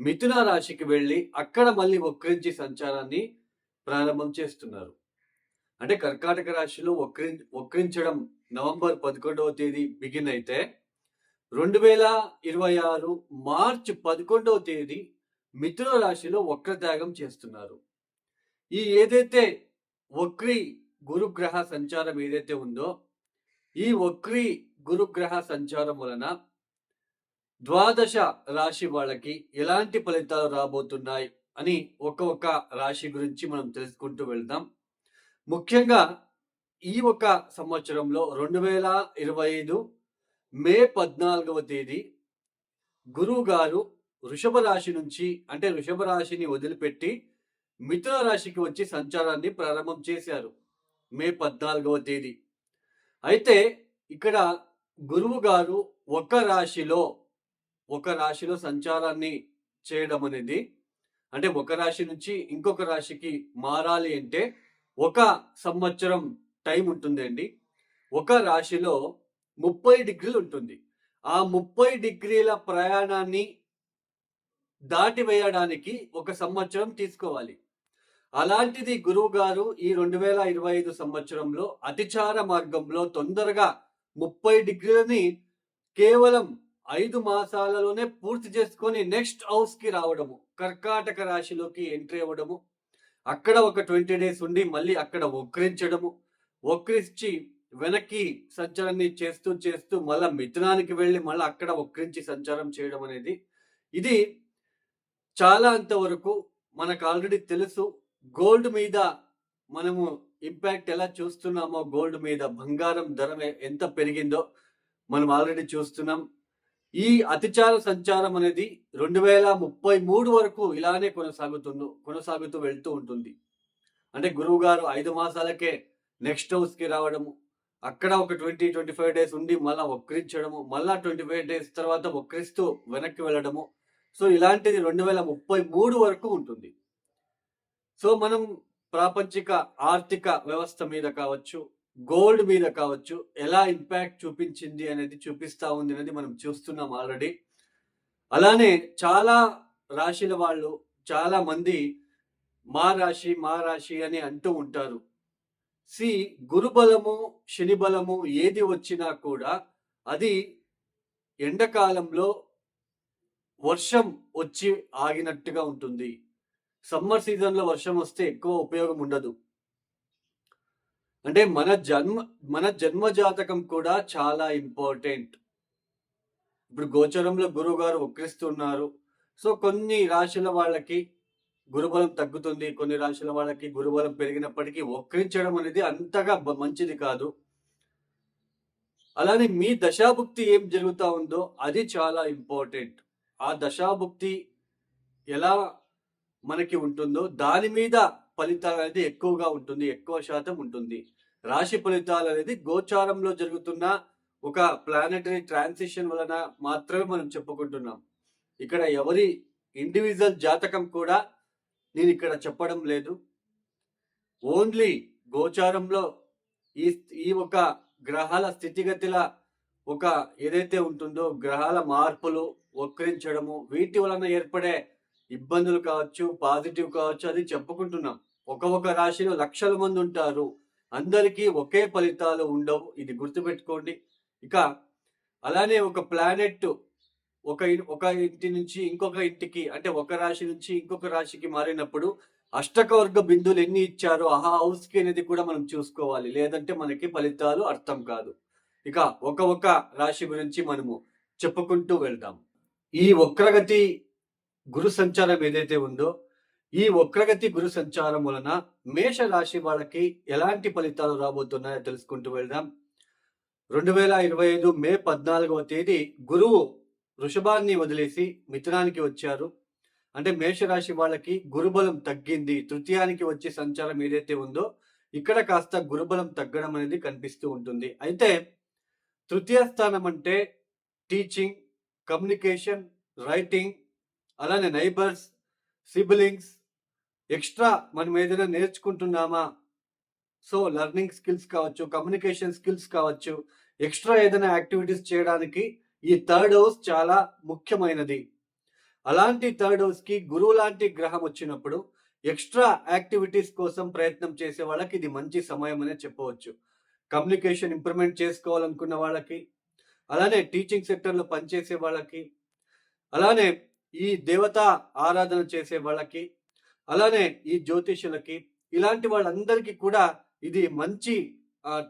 మిథున రాశికి వెళ్ళి అక్కడ మళ్ళీ వక్రించి సంచారాన్ని ప్రారంభం చేస్తున్నారు. అంటే కర్కాటక రాశిలో వక్రి వక్రించడం నవంబర్ పదకొండవ తేదీ బిగిన్ అయితే రెండు వేల ఇరవై ఆరు మార్చ్ పదకొండవ తేదీ మిథున రాశిలో వక్రత్యాగం చేస్తున్నారు. ఈ ఏదైతే వక్రి గురుగ్రహ సంచారం ఏదైతే ఉందో ఈ వక్రి గురుగ్రహ సంచారం వలన ద్వాదశ రాశి వాళ్ళకి ఎలాంటి ఫలితాలు రాబోతున్నాయి అని ఒక్కొక్క రాశి గురించి మనం తెలుసుకుంటూ వెళ్దాం. ముఖ్యంగా ఈ ఒక సంవత్సరంలో రెండు వేల ఇరవై ఐదు మే పద్నాలుగవ తేదీ గురువు గారు వృషభ రాశి నుంచి అంటే వృషభ రాశిని వదిలిపెట్టి మిథున రాశికి వచ్చి సంచారాన్ని ప్రారంభం చేశారు మే పద్నాలుగవ తేదీ. అయితే ఇక్కడ గురువు గారు ఒక రాశిలో ఒక రాశిలో సంచారాన్ని చేయడం అనేది అంటే ఒక రాశి నుంచి ఇంకొక రాశికి మారాలి అంటే ఒక సంవత్సరం టైం ఉంటుందండి ఒక రాశిలో ముప్పై డిగ్రీలు ఉంటుంది. ఆ ముప్పై డిగ్రీల ప్రయాణాన్ని దాటి వేయడానికి ఒక సంవత్సరం తీసుకోవాలి. అలాంటిది గురువు గారు ఈ రెండు వేల ఇరవై ఐదు సంవత్సరంలో అతిచార మార్గంలో తొందరగా ముప్పై డిగ్రీలని కేవలం ఐదు మాసాలలోనే పూర్తి చేసుకొని నెక్స్ట్ హౌస్కి రావడము కర్కాటక రాశిలోకి ఎంట్రీ అవ్వడము అక్కడ ఒక ట్వంటీ డేస్ ఉండి మళ్ళీ అక్కడ వక్రించడము వక్రించి వెనక్కి సంచారాన్ని చేస్తూ చేస్తూ మళ్ళీ మిథునానికి వెళ్ళి మళ్ళీ అక్కడ వక్రించి సంచారం చేయడం అనేది. ఇది చాలా అంతవరకు మనకు ఆల్రెడీ తెలుసు. గోల్డ్ మీద మనము ఇంపాక్ట్ ఎలా చూస్తున్నామో గోల్డ్ మీద బంగారం ధర ఎంత పెరిగిందో మనం ఆల్రెడీ చూస్తున్నాం. ఈ అతిచార సంచారం అనేది రెండు వేల ముప్పై మూడు వరకు ఇలానే కొనసాగుతుందో కొనసాగుతూ వెళ్తూ ఉంటుంది. అంటే గురువు గారు ఐదు మాసాలకే నెక్స్ట్ హౌస్కి రావడము అక్కడ ఒక ట్వంటీ ట్వంటీ ఫైవ్ డేస్ ఉండి మళ్ళీ వక్రించడము మళ్ళీ ట్వంటీ ఫైవ్ డేస్ తర్వాత వక్రిస్తూ వెనక్కి వెళ్ళడము. సో ఇలాంటిది రెండు వేల ముప్పై మూడు వరకు ఉంటుంది. సో మనం ప్రాపంచిక ఆర్థిక వ్యవస్థ మీద కావచ్చు గోల్డ్ మీద కావచ్చు ఎలా ఇంపాక్ట్ చూపించింది అనేది చూపిస్తూ ఉంది అనేది మనం చూస్తున్నాం ఆల్రెడీ. అలానే చాలా రాశిల వాళ్ళు చాలా మంది మా రాశి మా రాశి అని అంటూ ఉంటారు. సి గురుబలము శని బలము ఏది వచ్చినా కూడా అది ఎండాకాలంలో వర్షం వచ్చి ఆగినట్టుగా ఉంటుంది. సమ్మర్ సీజన్లో వర్షం వస్తే ఎక్కువ ఉపయోగం ఉండదు. అంటే మన జన్మ మన జన్మ జాతకం కూడా చాలా ఇంపార్టెంట్. ఇప్పుడు గోచరంలో గురువు గారు వక్రిస్తున్నారు. సో కొన్ని రాశుల వాళ్ళకి గురుబలం తగ్గుతుంది కొన్ని రాశుల వాళ్ళకి గురుబలం పెరిగినప్పటికీ వక్రించడం అనేది అంతగా మంచిది కాదు. అలానే మీ దశాభుక్తి ఏం జరుగుతూ ఉందో అది చాలా ఇంపార్టెంట్. ఆ దశాభుక్తి ఎలా మనకి ఉంటుందో దాని మీద ఫలితాలు అనేది ఎక్కువగా ఉంటుంది ఎక్కువ శాతం ఉంటుంది. రాశి ఫలితాలు అనేది గోచారంలో జరుగుతున్న ఒక ప్లానటరీ ట్రాన్సిషన్ వలన మాత్రమే మనం చెప్పుకుంటున్నాం. ఇక్కడ ఎవరి ఇండివిజువల్ జాతకం కూడా నేను ఇక్కడ చెప్పడం లేదు. ఓన్లీ గోచారంలో ఈ ఈ ఒక గ్రహాల స్థితిగతిల ఒక ఏదైతే ఉంటుందో గ్రహాల మార్పులు వక్రించడము వీటి వలన ఏర్పడే ఇబ్బందులు కావచ్చు పాజిటివ్ కావచ్చు అది చెప్పుకుంటున్నాం. ఒక ఒక రాశిలో లక్షల మంది ఉంటారు. అందరికీ ఒకే ఫలితాలు ఉండవు. ఇది గుర్తుపెట్టుకోండి. ఇక అలానే ఒక ప్లానెట్ ఒక ఒక ఇంటి నుంచి ఇంకొక ఇంటికి అంటే ఒక రాశి నుంచి ఇంకొక రాశికి మారినప్పుడు అష్టకవర్గ బిందువులు ఎన్ని ఇచ్చారో ఆ హౌస్కి అనేది కూడా మనం చూసుకోవాలి. లేదంటే మనకి ఫలితాలు అర్థం కాదు. ఇక ఒక ఒక రాశి గురించి మనము చెప్పుకుంటూ వెళ్దాం. ఈ వక్రగతి గురు సంచారం ఏదైతే ఉందో ఈ వక్రగతి గురు సంచారం వలన మేష రాశి వాళ్ళకి ఎలాంటి ఫలితాలు రాబోతున్నాయో తెలుసుకుంటూ వెళ్దాం. రెండు వేల ఇరవై ఐదు మే పద్నాలుగవ తేదీ గురువు వృషభాన్ని వదిలేసి మిథునానికి వచ్చారు. అంటే మేషరాశి వాళ్ళకి గురుబలం తగ్గింది. తృతీయానికి వచ్చే సంచారం ఏదైతే ఉందో ఇక్కడ కాస్త గురుబలం తగ్గడం అనేది కనిపిస్తూ ఉంటుంది. అయితే తృతీయ స్థానం అంటే టీచింగ్ కమ్యూనికేషన్ రైటింగ్ అలానే నైబర్స్ సిబిలింగ్స్ ఎక్స్ట్రా మనం ఏదైనా నేర్చుకుంటున్నామా? సో లెర్నింగ్ స్కిల్స్ కావచ్చు కమ్యూనికేషన్ స్కిల్స్ కావచ్చు ఎక్స్ట్రా ఏదైనా యాక్టివిటీస్ చేయడానికి ఈ థర్డ్ హౌస్ చాలా ముఖ్యమైనది. అలాంటి థర్డ్ హౌస్కి గురువు లాంటి గ్రహం వచ్చినప్పుడు ఎక్స్ట్రా యాక్టివిటీస్ కోసం ప్రయత్నం చేసే వాళ్ళకి ఇది మంచి సమయం అనే చెప్పవచ్చు. కమ్యూనికేషన్ ఇంప్రూవ్మెంట్ చేసుకోవాలనుకున్న వాళ్ళకి అలానే టీచింగ్ సెక్టర్లో పనిచేసే వాళ్ళకి అలానే ఈ దేవత ఆరాధన చేసే వాళ్ళకి అలానే ఈ జ్యోతిషులకి ఇలాంటి వాళ్ళందరికీ కూడా ఇది మంచి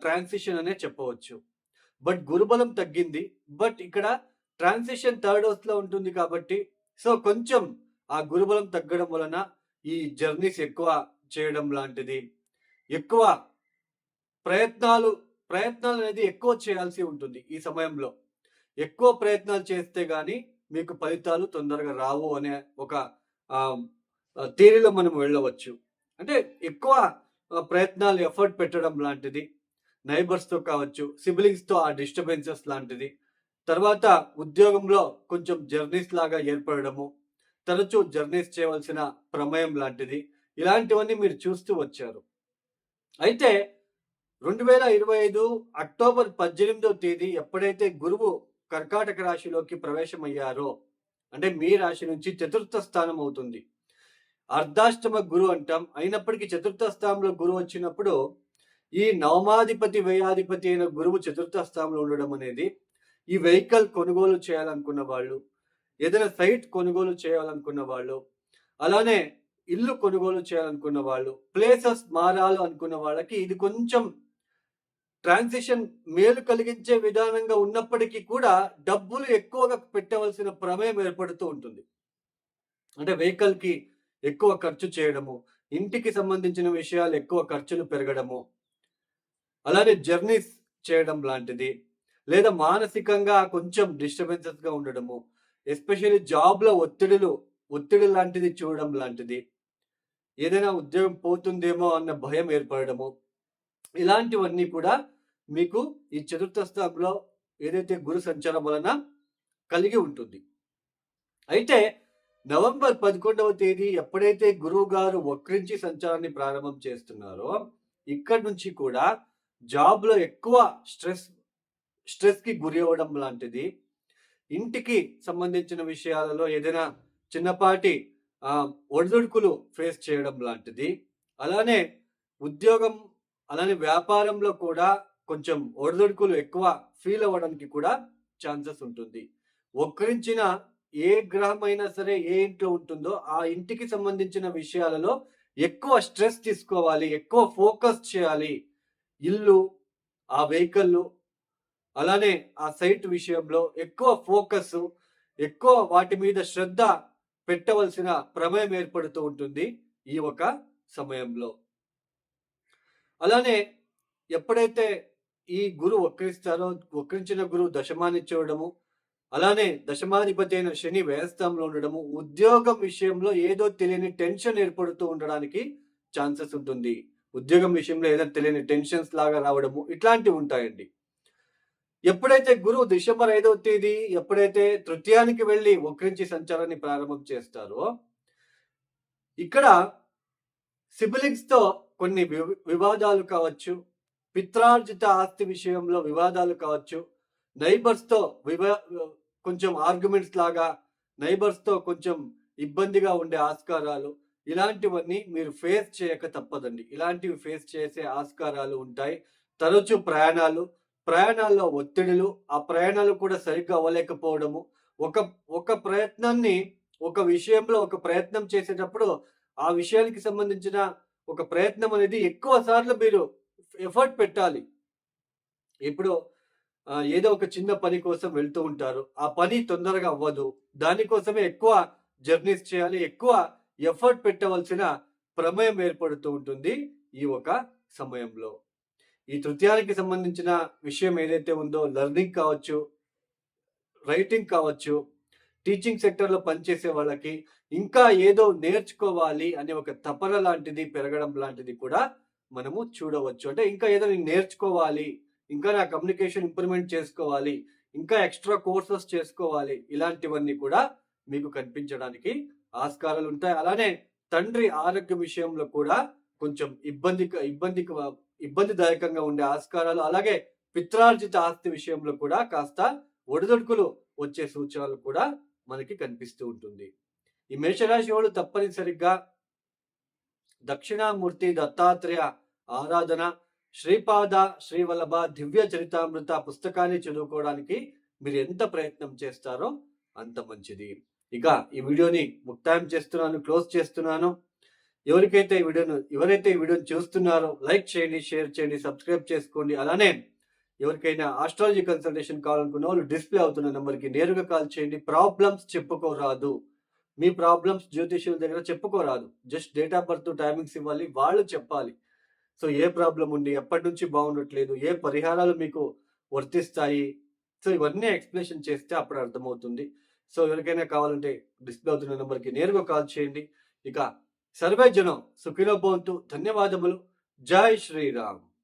ట్రాన్సిషన్ అనే చెప్పవచ్చు. బట్ గురుబలం తగ్గింది. బట్ ఇక్కడ ట్రాన్సిషన్ థర్డ్ హౌస్లో ఉంటుంది కాబట్టి సో కొంచెం ఆ గురుబలం తగ్గడం వలన ఈ జర్నీస్ ఎక్కువ చేయడం లాంటిది. ఎక్కువ ప్రయత్నాలు ప్రయత్నాలు అనేది ఎక్కువ చేయాల్సి ఉంటుంది ఈ సమయంలో. ఎక్కువ ప్రయత్నాలు చేస్తే కానీ మీకు ఫలితాలు తొందరగా రావు అనే ఒక థీరీలో మనం వెళ్ళవచ్చు. అంటే ఎక్కువ ప్రయత్నాలు ఎఫర్ట్ పెట్టడం లాంటిది నైబర్స్తో కావచ్చు సిబ్లింగ్స్తో ఆ డిస్టర్బెన్సెస్ లాంటిది. తర్వాత ఉద్యోగంలో కొంచెం జర్నీస్ లాగా ఏర్పడము తరచూ జర్నీస్ చేయవలసిన ప్రమేయం లాంటిది ఇలాంటివన్నీ మీరు చూస్తూ వచ్చారు. అయితే రెండు వేల ఇరవై ఐదు అక్టోబర్ పద్దెనిమిదవ తేదీ ఎప్పుడైతే గురువు కర్కాటక రాశిలోకి ప్రవేశమయ్యారో అంటే మీ రాశి నుంచి చతుర్థ స్థానం అవుతుంది. అర్ధాష్టమ గురు అంటాం. అయినప్పటికీ చతుర్థ స్థానంలో గురువు వచ్చినప్పుడు ఈ నవమాధిపతి వ్యయాధిపతి అయిన గురువు చతుర్థ స్థానంలో ఉండడం అనేది ఈ వెహికల్ కొనుగోలు చేయాలనుకున్న వాళ్ళు ఏదైనా సైట్ కొనుగోలు చేయాలనుకున్న వాళ్ళు అలానే ఇల్లు కొనుగోలు చేయాలనుకున్న వాళ్ళు ప్లేసెస్ మారాలు అనుకున్న వాళ్ళకి ఇది కొంచెం ట్రాన్సిషన్ మేలు కలిగించే విధానంగా ఉన్నప్పటికీ కూడా డబ్బులు ఎక్కువగా పెట్టవలసిన ప్రమేయం ఏర్పడుతూ ఉంటుంది. అంటే వెహికల్కి ఎక్కువ ఖర్చు చేయడము ఇంటికి సంబంధించిన విషయాలు ఎక్కువ ఖర్చులు పెరగడము అలానే జర్నీస్ చేయడం లాంటిది లేదా మానసికంగా కొంచెం డిస్టర్బెన్సెస్గా ఉండడము ఎస్పెషల్లీ జాబ్లో ఒత్తిడులు ఒత్తిడి లాంటిది చూడడం లాంటిది ఏదైనా ఉద్యోగం పోతుందేమో అన్న భయం ఏర్పడము ఇలాంటివన్నీ కూడా మీకు ఈ చతుర్థ స్థానంలో ఏదైతే గురు సంచారం వలన కలిగి ఉంటుంది. అయితే నవంబర్ పదకొండవ తేదీ ఎప్పుడైతే గురువు గారు వక్రించి సంచారాన్ని ప్రారంభం చేస్తున్నారో ఇక్కడ నుంచి కూడా జాబ్లో ఎక్కువ స్ట్రెస్ స్ట్రెస్కి గురి అవ్వడం లాంటిది. ఇంటికి సంబంధించిన విషయాలలో ఏదైనా చిన్నపాటి ఆ, ఒడిదుడుకులు ఫేస్ చేయడం లాంటిది. అలానే ఉద్యోగం అలానే వ్యాపారంలో కూడా కొంచెం ఒడిదొడుకులు ఎక్కువ ఫీల్ అవ్వడానికి కూడా ఛాన్సెస్ ఉంటుంది. ఒక్కరించిన ఏ గ్రహం అయినా సరే ఏ ఇంట్లో ఉంటుందో ఆ ఇంటికి సంబంధించిన విషయాలలో ఎక్కువ స్ట్రెస్ తీసుకోవాలి ఎక్కువ ఫోకస్ చేయాలి. ఇల్లు ఆ వెహికల్ అలానే ఆ సైట్ విషయంలో ఎక్కువ ఫోకస్ ఎక్కువ వాటి మీద శ్రద్ధ పెట్టవలసిన ప్రమేయం ఏర్పడుతూ ఉంటుంది ఈ ఒక సమయంలో. అలానే ఎప్పుడైతే ఈ గురువు వక్రిస్తారో వక్రించిన గురువు దశమాన్ని చూడడము అలానే దశమాధిపతి అయిన శని వ్యయస్థంలో ఉండడము ఉద్యోగం విషయంలో ఏదో తెలియని టెన్షన్ ఏర్పడుతూ ఉండడానికి ఛాన్సెస్ ఉంటుంది. ఉద్యోగం విషయంలో ఏదో తెలియని టెన్షన్స్ లాగా రావడము ఇట్లాంటివి ఉంటాయండి. ఎప్పుడైతే గురువు డిసెంబర్ ఐదవ తేదీ ఎప్పుడైతే తృతీయానికి వెళ్ళి వక్రించి సంచారాన్ని ప్రారంభం చేస్తారో ఇక్కడ సిబిలింగ్స్తో కొన్ని వివాదాలు కావచ్చు పిత్రార్జిత ఆస్తి విషయంలో వివాదాలు కావచ్చు. నైబర్స్తో వివా కొంచెం ఆర్గ్యుమెంట్స్ లాగా నైబర్స్తో కొంచెం ఇబ్బందిగా ఉండే ఆస్కారాలు ఇలాంటివన్నీ మీరు ఫేస్ చేయక తప్పదండి. ఇలాంటివి ఫేస్ చేసే ఆస్కారాలు ఉంటాయి. తరచూ ప్రయాణాలు ప్రయాణాల్లో ఒత్తిడులు ఆ ప్రయాణాలు కూడా సరిగ్గా అవ్వలేకపోవడము. ఒక ఒక ప్రయత్నాన్ని ఒక విషయంలో ఒక ప్రయత్నం చేసేటప్పుడు ఆ విషయానికి సంబంధించిన ఒక ప్రయత్నం అనేది ఎక్కువ సార్లు మీరు ఎఫర్ట్ పెట్టాలి. ఇప్పుడు ఏదో ఒక చిన్న పని కోసం వెళ్తూ ఉంటారు. ఆ పని తొందరగా అవ్వదు. దానికోసమే ఎక్కువ జర్నీస్ చేయాలి. ఎక్కువ ఎఫర్ట్ పెట్టవలసిన ప్రమేయం ఏర్పడుతూ ఉంటుంది ఈ ఒక సమయంలో. ఈ తృతీయానికి సంబంధించిన విషయం ఏదైతే ఉందో లెర్నింగ్ కావచ్చు రైటింగ్ కావచ్చు టీచింగ్ సెక్టర్లో పనిచేసే వాళ్ళకి ఇంకా ఏదో నేర్చుకోవాలి అనే ఒక తపన లాంటిది పెరగడం లాంటిది కూడా మనము చూడవచ్చు. అంటే ఇంకా ఏదో నేను నేర్చుకోవాలి ఇంకా నా కమ్యూనికేషన్ ఇంప్రూవ్మెంట్ చేసుకోవాలి ఇంకా ఎక్స్ట్రా కోర్సెస్ చేసుకోవాలి ఇలాంటివన్నీ కూడా మీకు కనిపించడానికి ఆస్కారాలు ఉంటాయి. అలానే తండ్రి ఆరోగ్య విషయంలో కూడా కొంచెం ఇబ్బంది ఇబ్బంది ఇబ్బందిదాయకంగా ఉండే ఆస్కారాలు అలాగే పిత్రార్జిత ఆస్తి విషయంలో కూడా కాస్త ఒడిదొడుకులు వచ్చే సూచనలు కూడా మనకి కనిపిస్తూ ఉంటుంది. ఈ మేషరాశి వాళ్ళు తప్పనిసరిగా దక్షిణామూర్తి దత్తాత్రేయ ఆరాధన శ్రీపాద శ్రీవల్లభ దివ్య చరితామృత పుస్తకాన్ని చదువుకోవడానికి మీరు ఎంత ప్రయత్నం చేస్తారో అంత మంచిది. ఇక ఈ వీడియోని ముక్తాయం చేస్తున్నాను క్లోజ్ చేస్తున్నాను. ఎవరికైతే ఈ వీడియోను ఎవరైతే ఈ వీడియోని చూస్తున్నారో లైక్ చేయండి షేర్ చేయండి సబ్స్క్రైబ్ చేసుకోండి. అలానే ఎవరికైనా ఆస్ట్రాలజీ కన్సల్టేషన్ కావాలనుకున్న వాళ్ళు డిస్ప్లే అవుతున్న నెంబర్కి నేరుగా కాల్ చేయండి. ప్రాబ్లమ్స్ చెప్పుకోరాదు. మీ ప్రాబ్లమ్స్ జ్యోతిష్యుల దగ్గర చెప్పుకోరాదు. Just date of birth timings ఇవ్వాలి వాళ్ళు చెప్పాలి. సో ఏ ప్రాబ్లం ఉంది ఎప్పటి నుంచి బాగుండట్లేదు ఏ పరిహారాలు మీకు వర్తిస్తాయి? సో ఇవన్నీ ఎక్స్ప్లెనేషన్ చేస్తే అప్పుడు అర్థమవుతుంది. సో ఎవరికైనా కావాలంటే డిస్ప్లే అవుతున్న నెంబర్కి నేరుగా కాల్ చేయండి. ఇక సర్వే జనం సుఖిలో బోంతు ధన్యవాదములు. జై శ్రీరామ్.